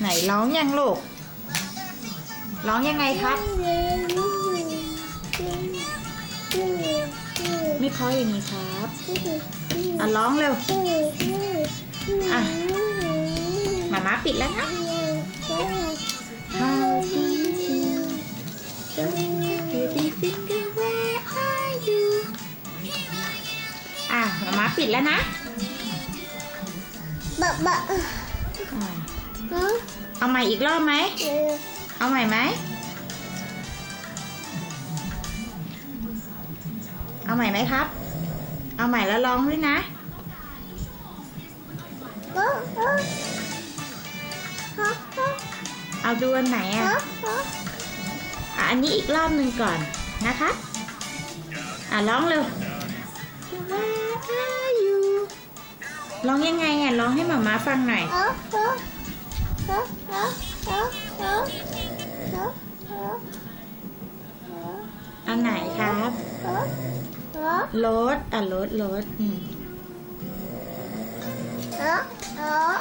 ไหนร้องยังลูก ร้องยังไงครับ ไม่เพราะอย่างนี้ครับอะร้องเร็วอะมาม่าปิดแล้วนะ How did you Baby finger where are you อะมาม่าปิดแล้วนะบะบะอะฮะ เอาใหม่อีกรอบไหมเออเอาใหม่ไหม เอาใหม่ไหมครับ เอาใหม่แล้วร้องด้วยนะเออเออฮะฮะเอาดูอันไหนอะฮะฮะอะอันนี้อีกรอบหนึ่งก่อนนะคะ อะร้องเร็ว Where are you ร้องยังไงอะร้องให้หมาม้าฟังหน่อย อันไหนครับรถอะรถรถอืมฮะฮะ